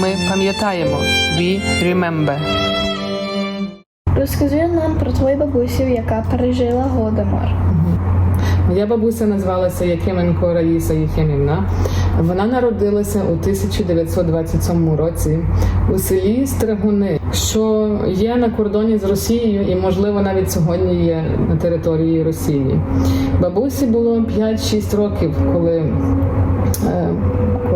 Ми пам'ятаємо. We remember. Розкажи нам про твою бабусю, яка пережила голодомор. Моя бабуся назвалася Якименко Раїса Єхимівна. Вона народилася у 1927 році у селі Стригуни, що є на кордоні з Росією і, можливо, навіть сьогодні є на території Росії. Бабусі було 5-6 років, коли е,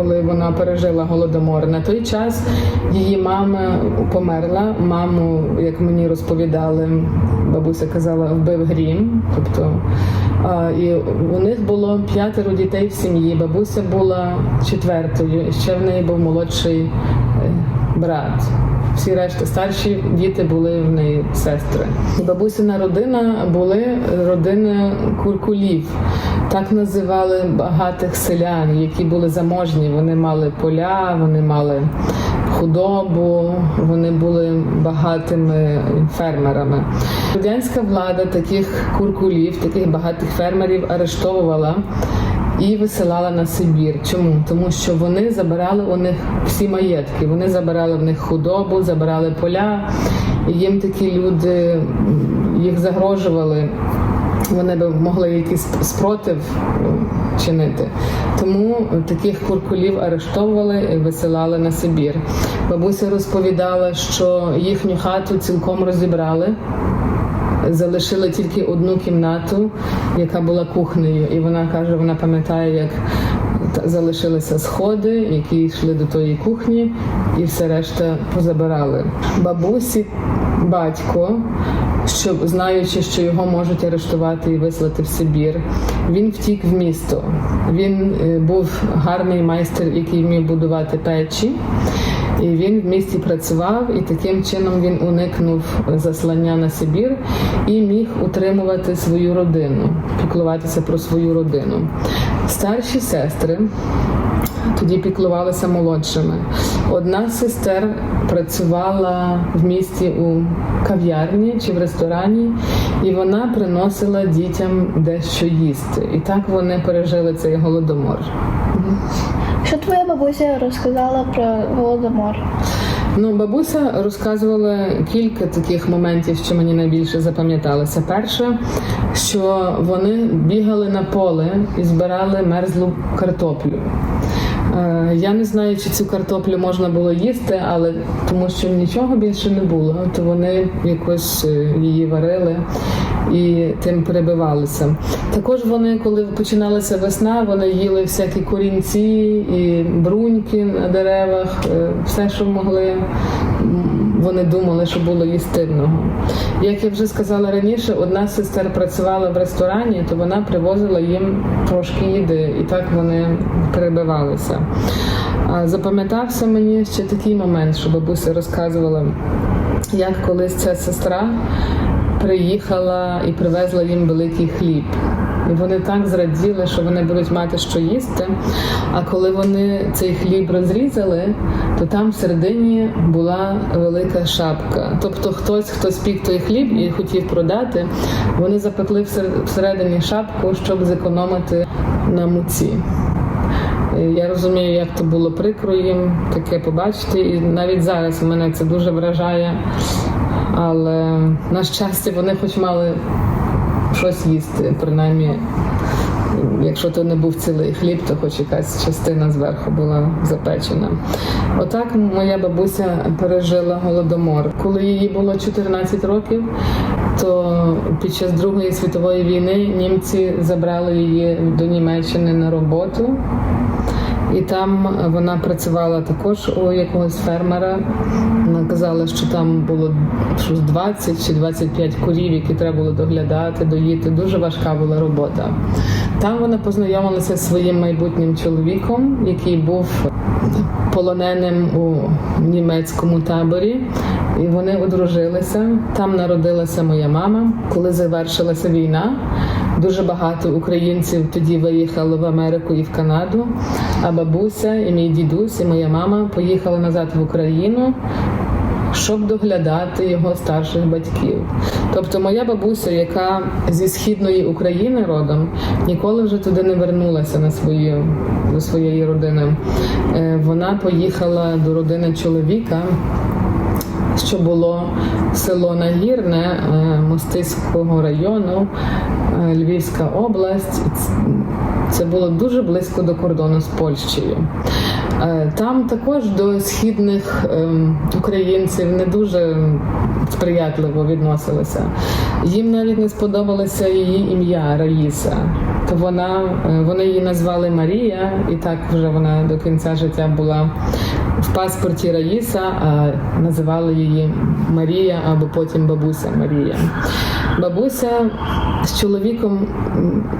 коли вона пережила голодомор. На той час її мама померла. Маму, як мені розповідали, бабуся казала, вбив грім. Тобто і у них було п'ятеро дітей в сім'ї. Бабуся була четвертою, і ще в неї був молодший е, брат. Всі решта старші діти були в неї сестри. Бабусина родина були родини куркулів. Так називали багатих селян, які були заможні. Вони мали поля, вони мали худобу, вони були багатими фермерами. Радянська влада таких куркулів, таких багатих фермерів арештовувала і висилала на Сибір. Чому? Тому що вони забирали у них всі маєтки. Вони забирали в них худобу, забирали поля. І їм такі люди їх загрожували. Вони б могли якийсь спротив чинити. Тому таких куркулів арештовували і висилали на Сибір. Бабуся розповідала, що їхню хату цілком розібрали залишили тільки одну кімнату, яка була кухнею. І вона каже, вона пам'ятає, як залишилися сходи, які йшли до тої кухні, і все решта позабирали. Бабусі, батько. Що знаючи, що його можуть арештувати і вислати в Сибір, він втік в місто. Він е, був гарний майстер, який вмів будувати печі. І він в місті працював, і таким чином він уникнув заслання на Сибір і міг утримувати свою родину, піклуватися про свою родину. Старші сестри тоді піклувалися молодшими. Одна з сестер працювала в місті у кав'ярні чи в ресторані, і вона приносила дітям дещо їсти. І так вони пережили цей голодомор. Що твоя бабуся розказала про голодомор? Ну, бабуся розказувала кілька таких моментів, що мені найбільше запам'яталося. Перше, що вони бігали на поле і збирали мерзлу картоплю. Е, Я не знаю, чи цю картоплю можна було їсти, але тому що нічого більше не було, то вони якось е, її варили і тим перебивалися. Також вони, коли починалася весна, вони їли всякі корінці і бруньки на деревах, е, все, що могли. Вони думали, що було їстивного. Як я вже сказала раніше, одна з сестер працювала в ресторані, то вона привозила їм трошки їди, і так вони перебивалися. Запам'ятався мені ще такий момент, що бабуся розказувала, як колись ця сестра приїхала і привезла їм великий хліб. І вони так зраділи, що вони будуть мати що їсти. А коли вони цей хліб розрізали, то там всередині була велика шапка. Тобто хтось, хто спік той хліб і хотів продати, вони запекли всередині шапку, щоб зекономити на муці. Е, Я розумію, як то було прикро їм таке побачити, і навіть зараз мене це дуже вражає. Але на щастя, вони хоч мали щось їсти, принаймні. Якщо то не був цілий хліб, то хоч якась частина зверху була запечена. Отак моя бабуся пережила голодомор. Коли їй було 14 років, то під час Другої світової війни німці забрали її до Німеччини на роботу. І там вона працювала також у якогось фермера. Вона казала, що там було щось 20 чи 25 корів, які треба було доглядати, доїти. Дуже важка була робота. Там вона познайомилася зі своїм майбутнім чоловіком, який був полоненим у німецькому таборі. І вони одружилися. Там народилася моя мама. Коли завершилася війна, дуже багато українців тоді виїхали в Америку і в Канаду. А бабуся, і мій дідусь, і моя мама поїхали назад в Україну. щоб доглядати його старших батьків. Тобто, моя бабуся, яка зі східної України родом, ніколи вже туди не вернулася на свою до своєї родини. Е, Вона поїхала до родини чоловіка що було село Нагірне е, Мостиського району, е, Львівська область. Це було дуже близько до кордону з Польщею. Е, Там також до східних ем, українців не дуже сприятливо відносилися. Їм навіть не сподобалося її ім'я Раїса. То вона, вони її назвали Марія, і так вже вона до кінця життя була в паспорті Раїса, а називали її Марія або потім бабуся Марія. Бабуся з чоловіком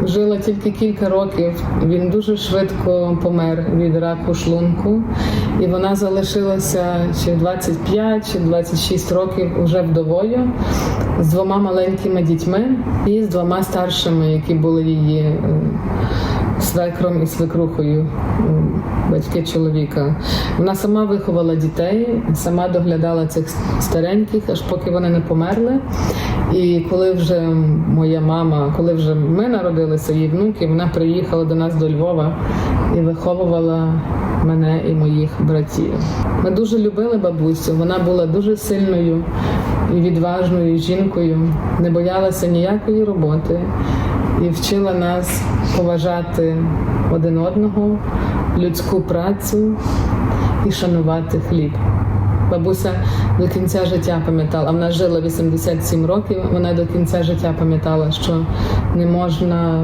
жила тільки кілька років. Він дуже швидко помер від раку шлунку, і вона залишилася чи 25, чи 26 років вже вдовою з двома маленькими дітьми і з двома старшими, які були її е, свекром і свекрухою батьки чоловіка. Вона сама виховала дітей, сама доглядала цих стареньких, аж поки вони не померли. І коли вже моя мама, коли вже ми народилися, її внуки, вона приїхала до нас до Львова і виховувала мене і моїх братів. Ми дуже любили бабусю. Вона була дуже сильною і відважною жінкою, не боялася ніякої роботи і вчила нас поважати один одного, людську працю і шанувати хліб. Бабуся до кінця життя пам'ятала, вона жила 87 років. Вона до кінця життя пам'ятала, що не можна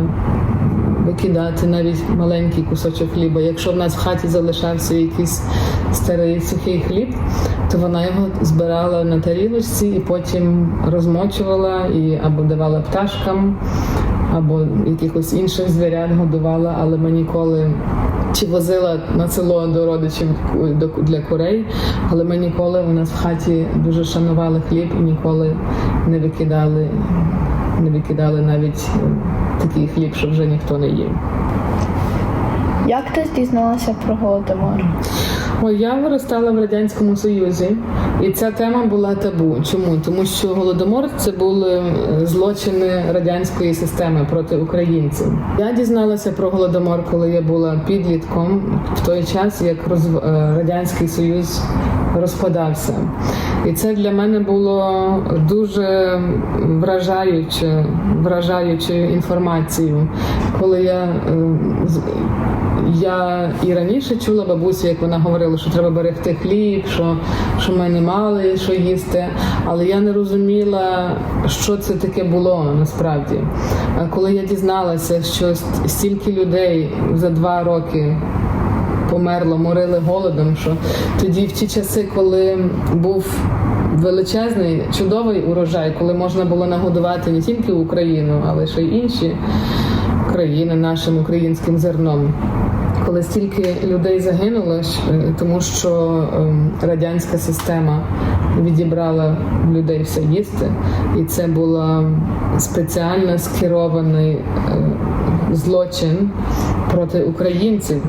викидати навіть маленький кусочок хліба. Якщо в нас в хаті залишався якийсь старий сухий хліб, то вона його збирала на тарілочці і потім розмочувала і або давала пташкам, або якихось інших звірят годувала, але ми ніколи. Чи возила на село до родичів до- для курей, але ми ніколи у нас в хаті дуже шанували хліб і ніколи не викидали, не викидали навіть е, такий хліб, що вже ніхто не їв. Як ти дізналася про голодомор? Я виростала в радянському союзі, і ця тема була табу. Чому? Тому що голодомор це були злочини радянської системи проти українців. Я дізналася про голодомор, коли я була підлітком в той час, як роз... е, радянський союз розпадався. І це для мене було дуже вражаюче, вражаючою інформацією, коли я е, я і раніше чула бабусю, як вона говорила, що треба берегти хліб, що, що ми не мали що їсти, але я не розуміла, що це таке було насправді. А коли я дізналася, що стільки людей за два роки померло, морили голодом, що тоді в ті часи, коли був величезний, чудовий урожай, коли можна було нагодувати не тільки Україну, але ще й інші країни нашим українським зерном. Коли стільки людей загинуло, е, тому що ем, радянська система відібрала людей все їсти, і це була спеціально скерований е, злочин проти українців.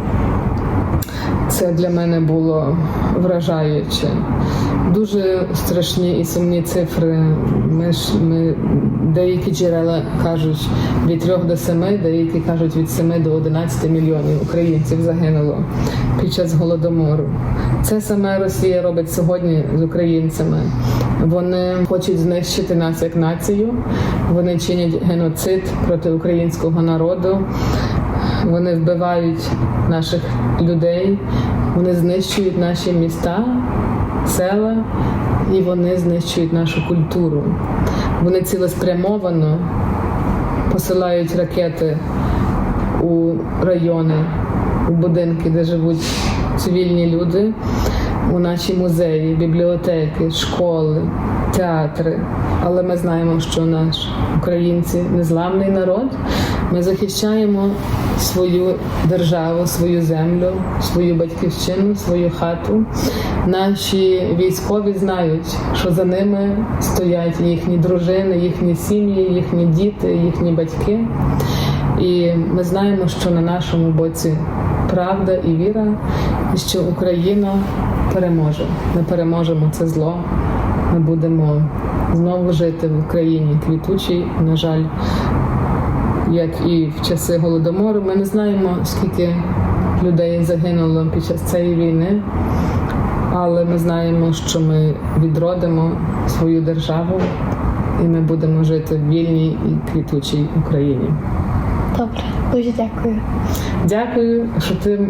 Це для мене було вражаюче. Дуже страшні і сумні цифри. Ми ж ми деякі джерела кажуть від 3 до 7, деякі кажуть від 7 до 11 мільйонів українців загинуло під час голодомору. Це саме Росія робить сьогодні з українцями. Вони хочуть знищити нас як націю. Вони чинять геноцид проти українського народу. Вони вбивають наших людей, вони знищують наші міста, села і вони знищують нашу культуру. Вони цілеспрямовано посилають ракети у райони, у будинки, де живуть цивільні люди, у наші музеї, бібліотеки, школи, театри. Але ми знаємо, що наш українці незламний народ. Ми захищаємо свою державу, свою землю, свою батьківщину, свою хату. Наші військові знають, що за ними стоять їхні дружини, їхні сім'ї, їхні діти, їхні батьки. І ми знаємо, що на нашому боці правда і віра, і що Україна переможе. Ми переможемо це зло, ми будемо знову жити в Україні квітучій. На жаль, як і в часи голодомору, ми не знаємо, скільки людей загинуло під час цієї війни, але ми знаємо, що ми відродимо свою державу і ми будемо жити в вільній і квітучій Україні. Добре, дуже дякую. Дякую, що ти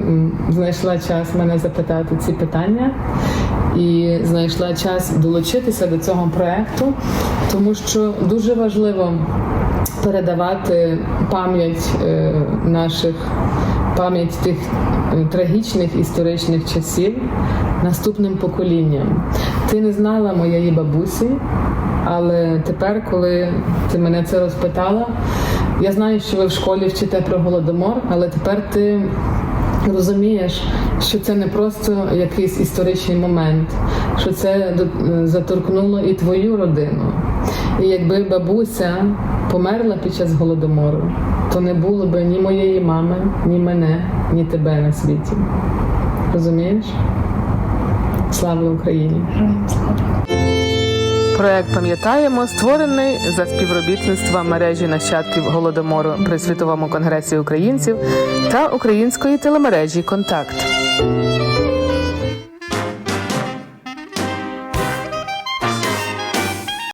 знайшла час мене запитати ці питання і знайшла час долучитися до цього проекту, тому що дуже важливо передавати пам'ять е, наших пам'ять тих е, трагічних історичних часів наступним поколінням. Ти не знала моєї бабусі, але тепер, коли ти мене це розпитала, я знаю, що ви в школі вчите про голодомор, але тепер ти розумієш, що це не просто якийсь історичний момент, що це е, заторкнуло і твою родину. І якби бабуся померла під час голодомору, то не було би ні моєї мами, ні мене, ні тебе на світі. Розумієш? Слава Україні! Слава. Проект пам'ятаємо створений за співробітництва мережі нащадків голодомору при світовому конгресі українців та української телемережі Контакт.